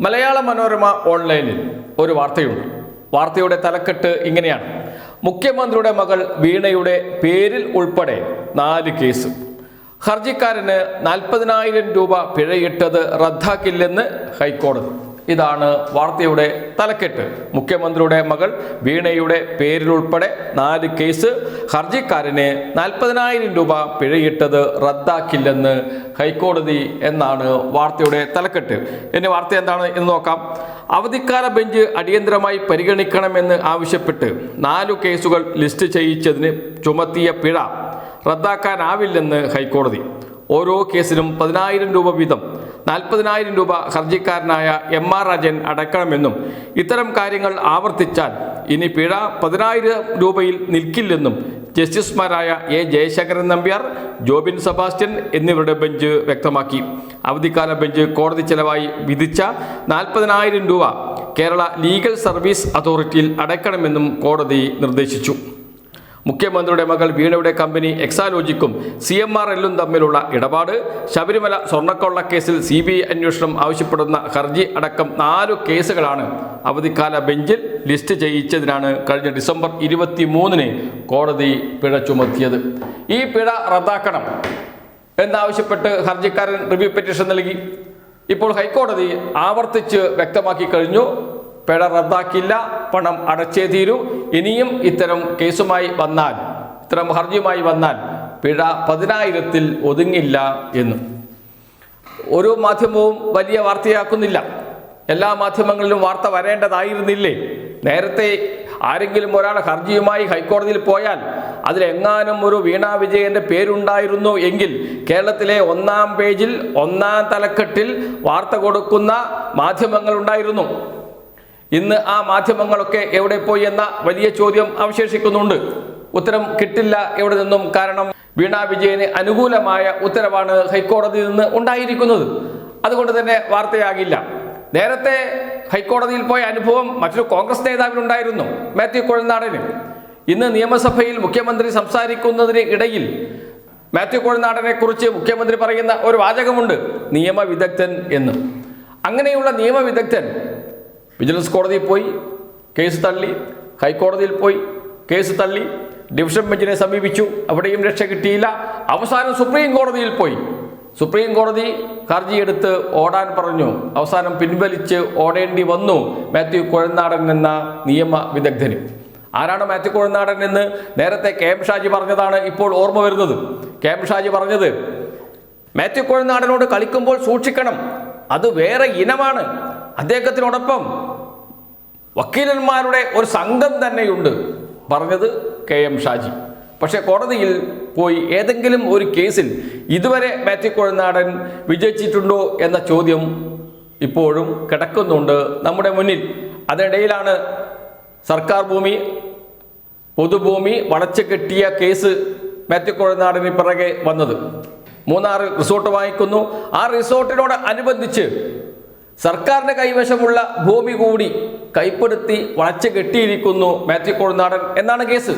മലയാള മനോരമ ഓൺലൈനിൽ ഒരു വാർത്തയുണ്ട്. വാർത്തയുടെ തലക്കെട്ട് ഇങ്ങനെയാണ്. മുഖ്യമന്ത്രിയുടെ മകൾ വീണയുടെ പേരിൽ ഉൾപ്പെടെ നാല് കേസ്. ഹർജിക്കാരന് നാൽപ്പതിനായിരം രൂപ പിഴയിട്ടത് റദ്ദാക്കില്ലെന്ന് ഹൈക്കോടതി. ഇതാണ് വാർത്തയുടെ തലക്കെട്ട്. മുഖ്യമന്ത്രിയുടെ മകൾ വീണയുടെ പേരിലുൾപ്പെടെ നാല് കേസ് ഹർജിക്കാരന് നാൽപ്പതിനായിരം രൂപ പിഴയിട്ടത് റദ്ദാക്കില്ലെന്ന് ഹൈക്കോടതി എന്നാണ് വാർത്തയുടെ തലക്കെട്ട്. ഇനി വാർത്ത എന്താണ് എന്ന് നോക്കാം. അവധിക്കാല ബെഞ്ച് അടിയന്തരമായി പരിഗണിക്കണമെന്ന് ആവശ്യപ്പെട്ട് നാലു കേസുകൾ ലിസ്റ്റ് ചെയ്യിച്ചതിന് ചുമത്തിയ പിഴ റദ്ദാക്കാനാവില്ലെന്ന് ഹൈക്കോടതി. ഓരോ കേസിലും പതിനായിരം രൂപ വീതം നാൽപ്പതിനായിരം രൂപ ഹർജിക്കാരനായ എം ആർ രാജൻ അടക്കണമെന്നും ഇത്തരം കാര്യങ്ങൾ ആവർത്തിച്ചാൽ ഇനി പിഴ പതിനായിരം രൂപയിൽ നിൽക്കില്ലെന്നും ജസ്റ്റിസുമാരായ എ ജയശങ്കരൻ നമ്പ്യാർ ജോബിൻ സെബാസ്റ്റ്യൻ എന്നിവരുടെ ബെഞ്ച് വ്യക്തമാക്കി. അവധിക്കാല ബെഞ്ച് കോടതി ചെലവായി വിധിച്ച നാൽപ്പതിനായിരം രൂപ കേരള ലീഗൽ സർവീസ് അതോറിറ്റിയിൽ അടയ്ക്കണമെന്നും കോടതി നിർദ്ദേശിച്ചു. മുഖ്യമന്ത്രിയുടെ മകൾ വീണയുടെ കമ്പനി എക്സാലോജിക്കും സി എം ആർ എല്ലും തമ്മിലുള്ള ഇടപാട്. ശബരിമല സ്വർണക്കൊള്ള കേസിൽ സി ബി ഐ അന്വേഷണം ആവശ്യപ്പെടുന്ന ഹർജി അടക്കം നാലു കേസുകളാണ് അവധിക്കാല ബെഞ്ചിൽ ലിസ്റ്റ് ചെയ്യിച്ചതിനാണ് കഴിഞ്ഞ ഡിസംബർ ഇരുപത്തി മൂന്നിന് കോടതി പിഴ ചുമത്തിയത്. ഈ പിഴ റദ്ദാക്കണം എന്നാവശ്യപ്പെട്ട് ഹർജിക്കാരൻ റിവ്യൂ പെറ്റീഷൻ നൽകി. ഇപ്പോൾ ഹൈക്കോടതി ആവർത്തിച്ച് വ്യക്തമാക്കി കഴിഞ്ഞു. പിഴ റദ്ദാക്കില്ല പണം അടച്ചേ തീരൂ. ഇനിയും ഇത്തരം കേസുമായി വന്നാൽ ഇത്തരം ഹർജിയുമായി വന്നാൽ പിഴ പതിനായിരത്തിൽ ഒതുങ്ങില്ല എന്നും. ഒരു മാധ്യമവും വലിയ വാർത്തയാക്കുന്നില്ല. എല്ലാ മാധ്യമങ്ങളിലും വാർത്ത വരേണ്ടതായിരുന്നില്ലേ? നേരത്തെ ആരെങ്കിലും ഒരാൾ ഹർജിയുമായി ഹൈക്കോടതിയിൽ പോയാൽ അതിലെങ്ങാനും ഒരു വീണ വിജയന്റെ പേരുണ്ടായിരുന്നു എങ്കിൽ കേരളത്തിലെ ഒന്നാം പേജിൽ ഒന്നാം തലക്കെട്ടിൽ വാർത്ത കൊടുക്കുന്ന മാധ്യമങ്ങൾ ഉണ്ടായിരുന്നു. ഇന്ന് ആ മാധ്യമങ്ങളൊക്കെ എവിടെ പോയി എന്ന വലിയ ചോദ്യം അവശേഷിക്കുന്നുണ്ട്. ഉത്തരം കിട്ടില്ല എവിടെ നിന്നും കാരണം വീണ വിജയന് അനുകൂലമായ ഉത്തരവാണ് ഹൈക്കോടതിയിൽ നിന്ന് ഉണ്ടായിരിക്കുന്നത്. അതുകൊണ്ട് തന്നെ വാർത്തയാകില്ല. നേരത്തെ ഹൈക്കോടതിയിൽ പോയ അനുഭവം മറ്റൊരു കോൺഗ്രസ് നേതാവിനുണ്ടായിരുന്നു മാത്യു കൊഴനാടന്. ഇന്ന് നിയമസഭയിൽ മുഖ്യമന്ത്രി സംസാരിക്കുന്നതിന് ഇടയിൽ മാത്യു കൊഴനാടനെ കുറിച്ച് മുഖ്യമന്ത്രി പറയുന്ന ഒരു വാചകമുണ്ട് നിയമവിദഗ്ധൻ എന്ന്. അങ്ങനെയുള്ള നിയമവിദഗ്ധൻ വിജിലൻസ് കോടതിയിൽ പോയി കേസ് തള്ളി ഹൈക്കോടതിയിൽ പോയി കേസ് തള്ളി ഡിവിഷൻ ബെഞ്ചിനെ സമീപിച്ചു അവിടെയും രക്ഷ കിട്ടിയില്ല. അവസാനം സുപ്രീം കോടതിയിൽ പോയി. സുപ്രീം കോടതി ഹർജി എടുത്ത് ഓടാൻ പറഞ്ഞു. അവസാനം പിൻവലിച്ച് ഓടേണ്ടി വന്നു. മാത്യു കുഴനാടൻ എന്ന നിയമ വിദഗ്ധന്. ആരാണ് മാത്യു കുഴനാടൻ എന്ന് നേരത്തെ കെ എം ഷാജി പറഞ്ഞതാണ് ഇപ്പോൾ ഓർമ്മ വരുന്നത്. കെ എം ഷാജി പറഞ്ഞത് മാത്യു കുഴനാടനോട് കളിക്കുമ്പോൾ സൂക്ഷിക്കണം. അത് വേറെ ഇനമാണ്. അദ്ദേഹത്തിനോടൊപ്പം വക്കീലന്മാരുടെ ഒരു സംഘം തന്നെയുണ്ട്. പറഞ്ഞത് കെ എം ഷാജി. പക്ഷേ കോടതിയിൽ പോയി ഏതെങ്കിലും ഒരു കേസിൽ ഇതുവരെ മാത്യു കുഴനാടൻ വിജയിച്ചിട്ടുണ്ടോ എന്ന ചോദ്യം ഇപ്പോഴും കിടക്കുന്നുണ്ട് നമ്മുടെ മുന്നിൽ. അതിനിടയിലാണ് സർക്കാർ ഭൂമി പൊതുഭൂമി വളച്ചു കെട്ടിയ കേസ് മാത്യു കുഴനാടിന് പിറകെ വന്നത്. മൂന്നാറിൽ റിസോർട്ട് വാങ്ങിക്കുന്നു. ആ റിസോർട്ടിനോട് അനുബന്ധിച്ച് സർക്കാരിന്റെ കൈവശമുള്ള ഭൂമി കൂടി കൈപ്പെടുത്തി വളച്ചു കെട്ടിയിരിക്കുന്നു മാത്യു കൊഴുനാടൻ എന്നാണ് കേസ്.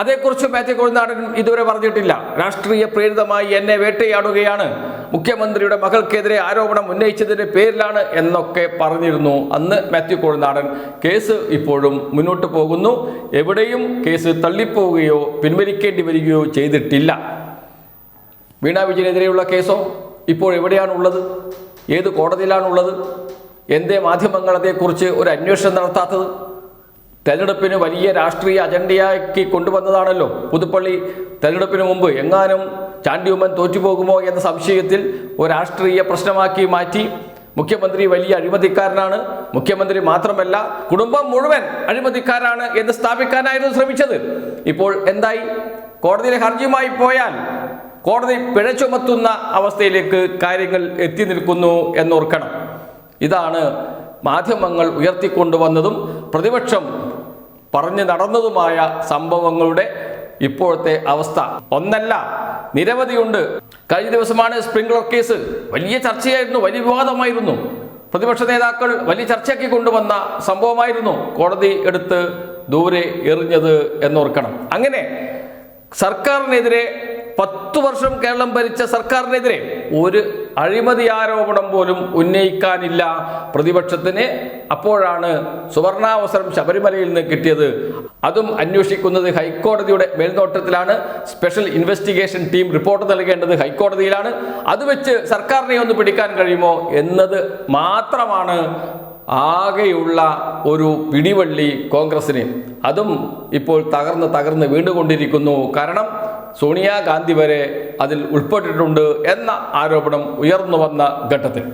അതേക്കുറിച്ച് മാത്യു കൊഴുനാടൻ ഇതുവരെ പറഞ്ഞിട്ടില്ല. രാഷ്ട്രീയ പ്രേരിതമായി എന്നെ വേട്ടയാടുകയാണ്. മുഖ്യമന്ത്രിയുടെ മകൾക്കെതിരെ ആരോപണം ഉന്നയിച്ചതിന്റെ പേരിലാണ് എന്നൊക്കെ പറഞ്ഞിരുന്നു അന്ന് മാത്യു കൊഴുനാടൻ. കേസ് ഇപ്പോഴും മുന്നോട്ട് പോകുന്നു. എവിടെയും കേസ് തള്ളിപ്പോവുകയോ പിൻവലിക്കേണ്ടി വരികയോ ചെയ്തിട്ടില്ല. വീണ വിജയനെതിരെയുള്ള കേസോ ഇപ്പോൾ എവിടെയാണുള്ളത്? ഏത് കോടതിയിലാണുള്ളത്? എന്തേ മാധ്യമങ്ങൾ അതേക്കുറിച്ച് ഒരു അന്വേഷണം നടത്താത്തത്? തെരഞ്ഞെടുപ്പിന് വലിയ രാഷ്ട്രീയ അജണ്ടയാക്കി കൊണ്ടുവന്നതാണല്ലോ പുതുപ്പള്ളി. തെരഞ്ഞെടുപ്പിന് മുമ്പ് എങ്ങാനും ചാണ്ടിയുമ്മൻ തോറ്റുപോകുമോ എന്ന സംശയത്തിൽ ഒരു രാഷ്ട്രീയ പ്രശ്നമാക്കി മാറ്റി. മുഖ്യമന്ത്രി വലിയ അഴിമതിക്കാരനാണ്. മുഖ്യമന്ത്രി മാത്രമല്ല കുടുംബം മുഴുവൻ അഴിമതിക്കാരാണ് എന്ന് സ്ഥാപിക്കാനായിരുന്നു ശ്രമിച്ചത്. ഇപ്പോൾ എന്തായി? കോടതിയിലെ ഹർജിയുമായി പോയാൽ കോടതി പിഴ ചുമത്തുന്ന അവസ്ഥയിലേക്ക് കാര്യങ്ങൾ എത്തി നിൽക്കുന്നു എന്നോർക്കണം. ഇതാണ് മാധ്യമങ്ങൾ ഉയർത്തിക്കൊണ്ടുവന്നതും പ്രതിപക്ഷം പറഞ്ഞു നടന്നതുമായ സംഭവങ്ങളുടെ ഇപ്പോഴത്തെ അവസ്ഥ. ഒന്നല്ല നിരവധിയുണ്ട്. കഴിഞ്ഞ ദിവസമാണ് സ്പ്രിംഗ്ലർ കേസ്. വലിയ ചർച്ചയായിരുന്നു വലിയ വിവാദമായിരുന്നു. പ്രതിപക്ഷ നേതാക്കൾ വലിയ ചർച്ചയാക്കി കൊണ്ടുവന്ന സംഭവമായിരുന്നു കോടതി എടുത്ത് ദൂരെ എറിഞ്ഞത് എന്നോർക്കണം. അങ്ങനെ സർക്കാരിനെതിരെ പത്തു വർഷം കേരളം ഭരിച്ച സർക്കാരിനെതിരെ ഒരു അഴിമതി ആരോപണം പോലും ഉന്നയിക്കാനില്ല. പ്രതിപക്ഷത്തിന് അപ്പോഴാണ് സുവർണാവസരം ശബരിമലയിൽ നിന്ന് കിട്ടിയത്. അതും അന്വേഷിക്കുന്നത് ഹൈക്കോടതിയുടെ മേൽനോട്ടത്തിലാണ്. സ്പെഷ്യൽ ഇൻവെസ്റ്റിഗേഷൻ ടീം റിപ്പോർട്ട് നൽകേണ്ടത് ഹൈക്കോടതിയിലാണ്. അത് വെച്ച് സർക്കാരിനെ ഒന്ന് പിടിക്കാൻ കഴിയുമോ എന്നത് മാത്രമാണ് ആകെയുള്ള ഒരു പിടിവള്ളി കോൺഗ്രസിന്. അതും ഇപ്പോൾ തകർന്ന് തകർന്ന് വീണ്ടുകൊണ്ടിരിക്കുന്നു. കാരണം സോണിയാഗാന്ധി വരെ അതിൽ ഉൾപ്പെട്ടിട്ടുണ്ട് എന്ന ആരോപണം ഉയർന്നു വന്ന ഘട്ടത്തിൽ.